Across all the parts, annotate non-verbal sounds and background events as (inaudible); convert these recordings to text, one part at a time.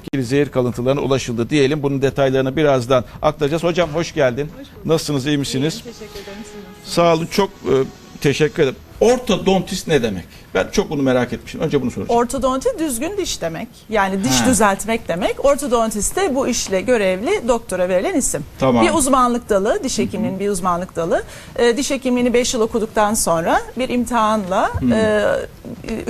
etkili zehir kalıntılarına ulaşıldı diyelim. Bunun detaylarını birazdan aktaracağız. Hocam hoş geldin. Nasılsınız, iyi misiniz? Teşekkür ederim. Sağ olun, çok e, teşekkür ederim. Ortodontist ne demek? Ben çok bunu merak etmişim. Önce bunu soracağım. Ortodonti düzgün diş demek. Yani diş Ha. düzeltmek demek. Ortodontist de bu işle görevli doktora verilen isim. Tamam. Bir uzmanlık dalı, diş hekimliğinin bir uzmanlık dalı. Ee, diş hekimliğini 5 yıl okuduktan sonra bir imtihanla e,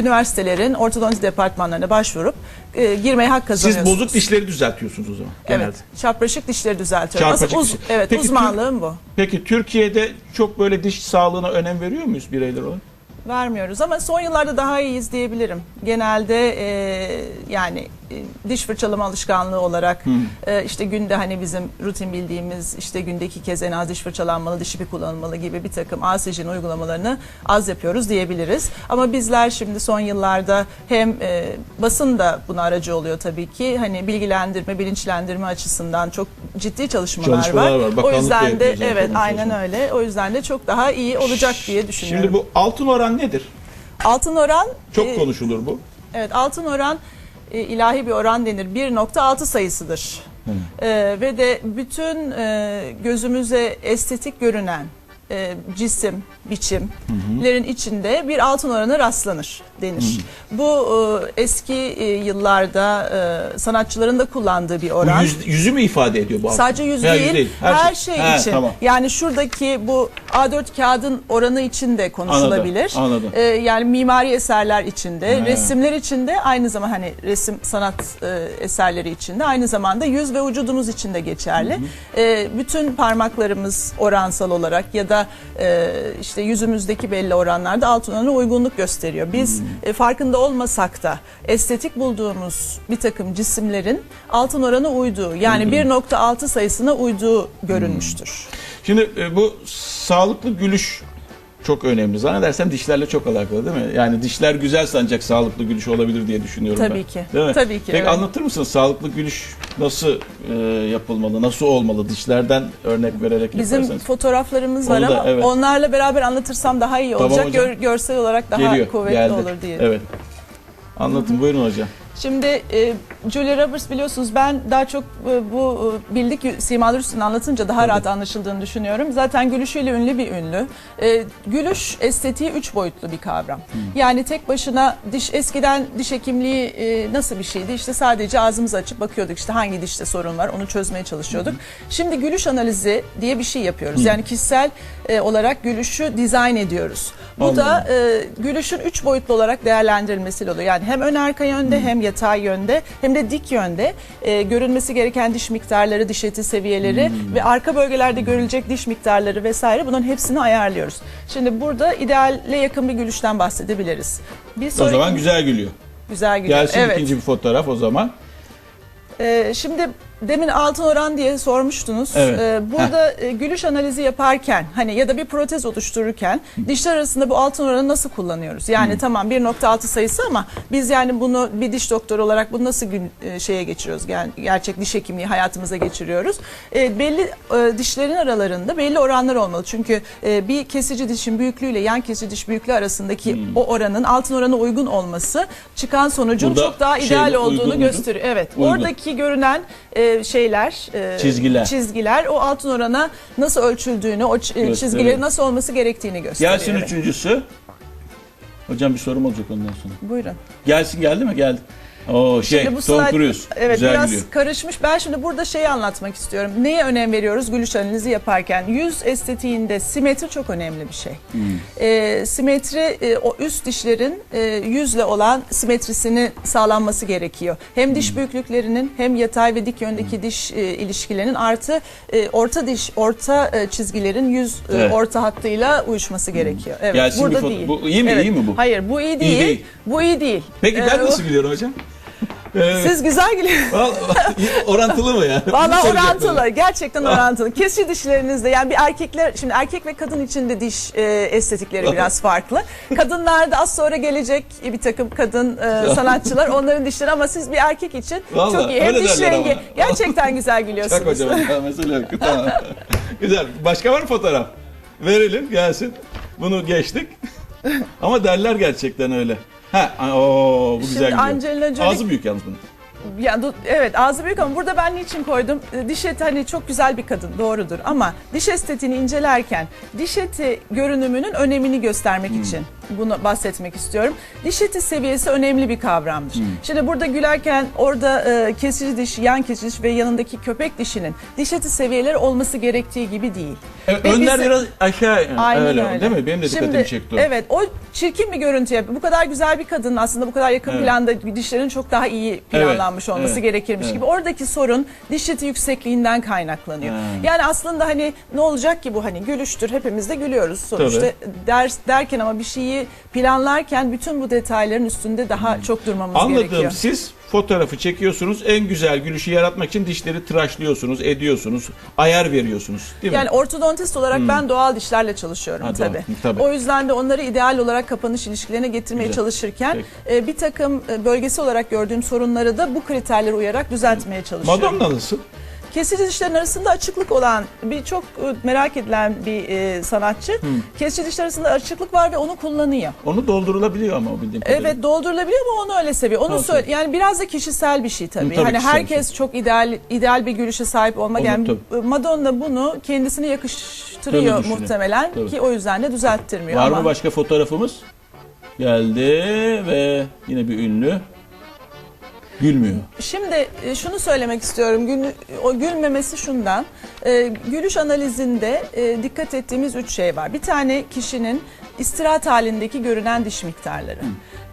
üniversitelerin ortodonti departmanlarına başvurup e, girmeye hak Siz kazanıyorsunuz. bozuk dişleri düzeltiyorsunuz o zaman genelde. Evet. Çapraşık dişleri düzeltiyorum. Çapraşık Aslında uz- dişi. evet, Peki, uzmanlığım bu. Peki Türkiye'de çok böyle diş sağlığına önem veriyor muyuz bireyler olarak? Vermiyoruz ama son yıllarda daha iyiyiz diyebilirim. Genelde e, yani e, diş fırçalama alışkanlığı olarak e, işte günde hani bizim rutin bildiğimiz işte günde iki kez en az diş fırçalanmalı, diş ipi kullanılmalı gibi bir takım ASC'nin uygulamalarını az yapıyoruz diyebiliriz. Ama bizler şimdi son yıllarda hem e, basın da buna aracı oluyor tabii ki. Hani bilgilendirme, bilinçlendirme açısından çok ciddi çalışmalar, Çalışmalar var. O Bakanlık da yüzden de evet aynen öyle. O yüzden de çok daha iyi olacak diye düşünüyorum. Şimdi bu altın oran nedir? Altın oran Çok e, konuşulur bu. Evet altın oran e, ilahi bir oran denir. 1.6 sayısıdır. E, ve de bütün e, gözümüze estetik görünen e, cisim, biçimlerin içinde bir altın oranı rastlanır denir. Bu e, eski e, yıllarda e, sanatçıların da kullandığı bir Bu oran. yüz- yüzü mü ifade ediyor bu altın? Sadece yüz Veya değil, yüz her, şey, He, için. Tamam. Yani şuradaki bu A4 kağıdın oranı için de konuşulabilir. Anladım, anladım. Ee, yani mimari eserler içinde, He. resimler içinde aynı zaman hani resim sanat e, eserleri içinde aynı zamanda yüz ve vücudumuz için de geçerli. Ee, bütün parmaklarımız oransal olarak ya da e, işte yüzümüzdeki belli oranlarda altın uygunluk gösteriyor. Biz e, farkında olmasak da estetik bulduğumuz bir takım cisimlerin altın oranı uyduğu yani 1.6 sayısına uyduğu görünmüştür. Şimdi e, bu sağlıklı gülüş çok önemli. Zannedersem dişlerle çok alakalı değil mi? Yani dişler güzel ancak sağlıklı gülüş olabilir diye düşünüyorum ben. Tabii ki. Değil mi? Tabii ki, Peki evet. anlatır mısın sağlıklı gülüş nasıl e, yapılmalı, nasıl olmalı? Dişlerden örnek vererek Bizim yaparsanız. fotoğraflarımız var Onu da, ama evet. onlarla beraber anlatırsam daha iyi Tamam olacak. hocam. Gör- görsel olarak daha Geliyor, kuvvetli geldi. olur diye. Evet. Anlatın buyurun hocam. Şimdi e, Julia Roberts biliyorsunuz ben daha çok e, bu e, bildik simalar üstüne anlatınca daha rahat anlaşıldığını düşünüyorum. Zaten gülüşüyle ünlü bir ünlü. E, gülüş estetiği üç boyutlu bir kavram. Yani tek başına diş eskiden diş hekimliği e, nasıl bir şeydi? İşte sadece ağzımızı açıp bakıyorduk işte hangi dişte sorun var onu çözmeye çalışıyorduk. Şimdi gülüş analizi diye bir şey yapıyoruz. Yani kişisel e, olarak gülüşü dizayn ediyoruz. Bu da Anladım. e, gülüşün üç boyutlu olarak değerlendirilmesiyle oluyor. Yani hem ön arka yönde hem yatay yönde hem de dik yönde e, görülmesi gereken diş miktarları, diş eti seviyeleri ve arka bölgelerde görülecek diş miktarları vesaire bunların hepsini ayarlıyoruz. Şimdi burada ideale yakın bir gülüşten bahsedebiliriz. Bir O sonraki zaman güzel gülüyor. güzel gülüş. Gelsin evet. ikinci bir fotoğraf o zaman. Ee, şimdi demin altın oran diye sormuştunuz. Evet. Ee, burada e, gülüş analizi yaparken hani ya da bir protez oluştururken dişler arasında bu altın oranı nasıl kullanıyoruz? Yani tamam 1.6 sayısı ama biz yani bunu bir diş doktoru olarak bunu nasıl gün, e, şeye geçiriyoruz? Yani gerçek diş hekimliği hayatımıza geçiriyoruz. E, belli e, dişlerin aralarında belli oranlar olmalı. Çünkü e, bir kesici dişin büyüklüğüyle yan kesici diş büyüklüğü arasındaki o oranın altın oranı uygun olması çıkan sonucun Burada çok daha ideal olduğunu gösteriyor. Evet. Uygun. Oradaki görünen e, şeyler, e, Çizgiler. çizgiler o altın orana nasıl ölçüldüğünü, o e, çizgilerin nasıl olması gerektiğini gösteriyor. Gelsin üçüncüsü. Hocam bir sorum olacak ondan sonra. Buyurun. Gelsin geldi mi? Geldi. Oo şey Şimdi bu Tom slide- Cruise. Evet Güzel biraz gülüyor. karışmış. Ben şimdi burada şeyi anlatmak istiyorum. Neye önem veriyoruz gülüş analizi yaparken? Yüz estetiğinde simetri çok önemli bir şey. Hmm. Ee, simetri e, o üst dişlerin e, yüzle olan simetrisini sağlanması gerekiyor. Hem Hmm. diş büyüklüklerinin hem yatay ve dik yöndeki diş e, ilişkilerinin artı e, orta diş orta e, çizgilerin yüz e, Evet. orta hattıyla uyuşması gerekiyor. Evet. Gelsin burada değil. bu iyi mi, iyi mi bu? Hayır bu iyi değil. değil. Bu iyi değil. Peki Ee, ben bu- nasıl gülüyorum hocam? Ee, Siz güzel gülüyorsunuz. (laughs) orantılı mı ya? Valla orantılı, gerçekten orantılı. Kesici dişlerinizde yani bir erkekler, şimdi erkek ve kadın için de diş e, estetikleri biraz farklı. Kadınlarda az sonra gelecek bir takım kadın e, sanatçılar onların dişleri ama siz bir erkek için Vallahi, çok iyi. Hem diş rengi ama. (laughs) gerçekten güzel gülüyorsunuz. Çak hocam. Mesela yok. Tamam. Güzel. Başka var mı fotoğraf? Verelim gelsin. Bunu geçtik. Ama derler gerçekten öyle. Ha, o bu güzel Şimdi gidiyor. Angelina Jolie- Ağzı büyük yalnız bunun. Ya, du- evet ağzı büyük ama burada ben niçin koydum? E, Diş eti hani çok güzel bir kadın doğrudur ama diş estetiğini incelerken diş eti görünümünün önemini göstermek için bunu bahsetmek istiyorum. Diş eti seviyesi önemli bir kavramdır. Şimdi burada gülerken orada e, kesici diş, yan kesici diş ve yanındaki köpek dişinin diş eti seviyeleri olması gerektiği gibi değil. Evet, Ve önler bizi- biraz aşağı Aynen öyle, öyle. değil mi? Benim de dikkatimi Şimdi, çekti o. Evet o çirkin bir görüntü yapıyor. Bu kadar güzel bir kadın aslında bu kadar yakın Evet. planda dişlerin çok daha iyi planlanmış Evet, olması evet, gerekirmiş evet. gibi. Oradaki sorun diş eti yüksekliğinden kaynaklanıyor. Ha. Yani aslında hani ne olacak ki bu hani gülüştür hepimiz de gülüyoruz sonuçta ders derken ama bir şeyi planlarken bütün bu detayların üstünde daha çok durmamız Hmm. Anladım. gerekiyor. Siz fotoğrafı çekiyorsunuz. En güzel gülüşü yaratmak için dişleri tıraşlıyorsunuz, ediyorsunuz, ayar veriyorsunuz. Değil Yani mi? ortodontist olarak ben doğal dişlerle çalışıyorum Hmm. Ha, doğal, tabii. tabii. O yüzden de onları ideal olarak kapanış ilişkilerine getirmeye Güzel. çalışırken Peki. e, bir takım e, bölgesel olarak gördüğüm sorunları da bu kriterlere uyarak düzeltmeye çalışıyorum. Madonna nasıl? Kesici dişlerin arasında açıklık olan bir çok e, merak edilen bir e, sanatçı. Kesici dişler arasında açıklık var ve onu kullanıyor. Onu doldurulabiliyor ama o bildiğim kadarıyla. Evet doldurulabiliyor ama onu öyle seviyor. Onu Tamam, söyle yani biraz da kişisel bir şey tabii. Hı, tabii hani herkes çok ideal ideal bir gülüşe sahip olmak Onu yani tabii. Madonna bunu kendisine yakıştırıyor muhtemelen Tabii. ki o yüzden de düzelttirmiyor Var ama. mı başka fotoğrafımız? Geldi ve yine bir ünlü. Gülmüyor. Şimdi e, şunu söylemek istiyorum. Gül, o gülmemesi şundan. E, gülüş analizinde e, dikkat ettiğimiz üç şey var. Bir tane kişinin istirahat halindeki görünen diş miktarları.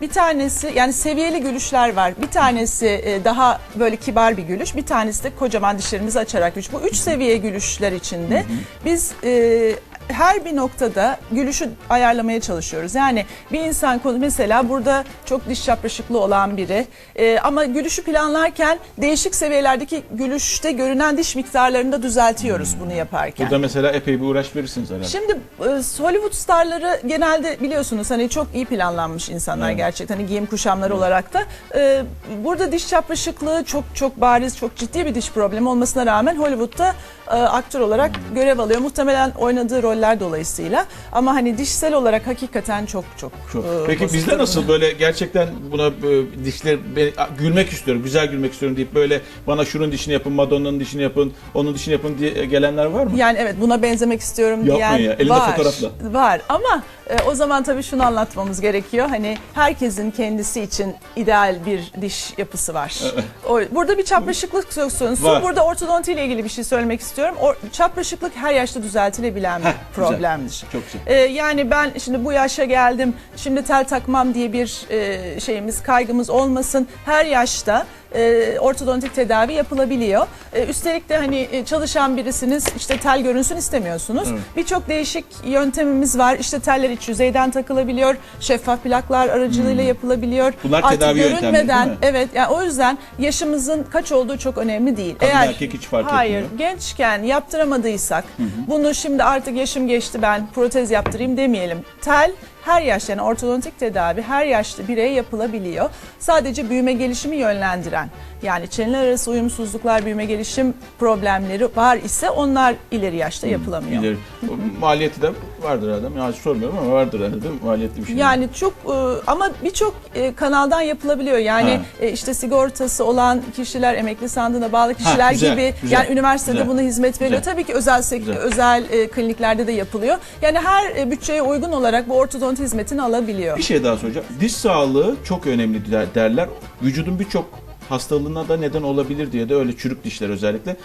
Bir tanesi yani seviyeli gülüşler var. Bir tanesi e, daha böyle kibar bir gülüş. Bir tanesi de kocaman dişlerimizi açarak gülüş. Bu üç seviye gülüşler içinde biz e, her bir noktada gülüşü ayarlamaya çalışıyoruz. Yani bir insan konu mesela burada çok diş çapraşıklı olan biri e, ama gülüşü planlarken değişik seviyelerdeki gülüşte görünen diş miktarlarını da düzeltiyoruz bunu yaparken. Burada mesela epey bir uğraş verirsiniz herhalde. Şimdi e, Hollywood starları genelde biliyorsunuz hani çok iyi planlanmış insanlar Evet. gerçekten hani giyim kuşamları olarak da. E, burada diş çapraşıklığı çok çok bariz, çok ciddi bir diş problemi olmasına rağmen Hollywood'da e, aktör olarak görev alıyor. Muhtemelen oynadığı roller dolayısıyla. Ama hani dişsel olarak hakikaten çok çok. Çok. e, Peki bozuk bizde durumda. nasıl böyle gerçekten buna e, dişler a, gülmek istiyorum, güzel gülmek istiyorum deyip böyle bana şunun dişini yapın, Madonna'nın dişini yapın, onun dişini yapın diye gelenler var mı? Yani evet buna benzemek istiyorum Yapmayın diyen ya, elinde var. fotoğrafla. Var ama e, o zaman tabii şunu anlatmamız gerekiyor. Hani herkesin kendisi için ideal bir diş yapısı var. O, burada bir çapraşıklık söz konusu. Var. Burada ortodonti ile ilgili bir şey söylemek istiyorum. O, çapraşıklık her yaşta düzeltilebilen bir Heh, güzel. problemdir. Çok güzel. Ee, yani ben şimdi bu yaşa geldim, şimdi tel takmam diye bir e, şeyimiz, kaygımız olmasın. Her yaşta e, ortodontik tedavi yapılabiliyor. E, üstelik de hani e, çalışan birisiniz, işte tel görünsün istemiyorsunuz. Birçok değişik yöntemimiz var. İşte teller iç yüzeyden takılabiliyor, şeffaf plaklar aracılığıyla yapılabiliyor. Bunlar Artık tedavi yöntemleri görünmeden, mi? evet. Yani o yüzden yaşımızın kaç olduğu çok önemli değil. Kadın erkek hiç fark hayır, etmiyor. gençken yaptıramadıysak bunu şimdi artık yaşım geçti ben protez yaptırayım demeyelim. Tel her yaş yani ortodontik tedavi her yaşta bireye yapılabiliyor. Sadece büyüme gelişimi yönlendiren yani çeneler arası uyumsuzluklar, büyüme gelişim problemleri var ise onlar ileri yaşta yapılamıyor. İleri. O Maliyeti de vardır adam. Yani sormuyorum ama vardır herhalde? Maliyetli bir şey. Yani çok e, ama birçok e, kanaldan yapılabiliyor. Yani Ha. e, işte sigortası olan kişiler, emekli sandığına bağlı kişiler güzel, gibi güzel, yani üniversitede güzel, buna hizmet veriyor. güzel. Tabii ki özel sek- Güzel. özel e, kliniklerde de yapılıyor. Yani her e, bütçeye uygun olarak bu ortodonti hizmetini alabiliyor. Bir şey daha soracağım. Diş sağlığı çok önemli der- derler. Vücudun birçok hastalığına da neden olabilir diye de öyle çürük dişler özellikle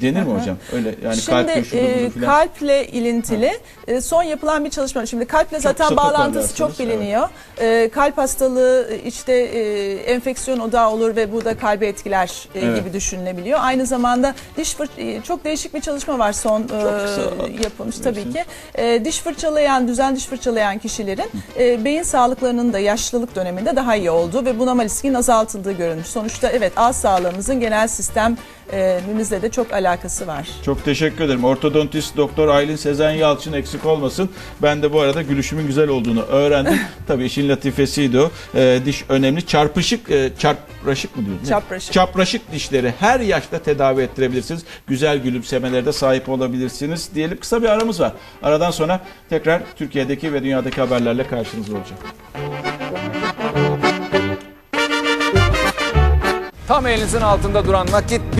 denir mi hocam? Öyle yani Şimdi kalp şudur e, kalple ilintili e, son yapılan bir çalışma. Şimdi kalple zaten kısa bağlantısı çok biliniyor. E, kalp hastalığı işte e, enfeksiyon odağı olur ve bu da kalbi etkiler e, Evet. gibi düşünülebiliyor. Aynı zamanda diş fır, e, çok değişik bir çalışma var son e, yapılmış tabii ki. E, diş fırçalayan, düzen diş fırçalayan kişilerin e, beyin sağlıklarının da yaşlılık döneminde daha iyi olduğu ve bunama riskinin azaltıldığı görülmüş. Sonuçta evet ağız sağlığımızın genel sistemimizle de çok alakası var. Çok teşekkür ederim. Ortodontist Doktor Aylin Sezen Yalçın eksik olmasın. Ben de bu arada gülüşümün güzel olduğunu öğrendim. (laughs) Tabii işin latifesiydi o. Ee, diş önemli. Çarpışık, e, çarpraşık mı diyorsun? Çapraşık. Çapraşık dişleri her yaşta tedavi ettirebilirsiniz. Güzel gülümsemelere de sahip olabilirsiniz. Diyelim kısa bir aramız var. Aradan sonra tekrar Türkiye'deki ve dünyadaki haberlerle karşınızda olacağım. Tam elinizin altında duran nakit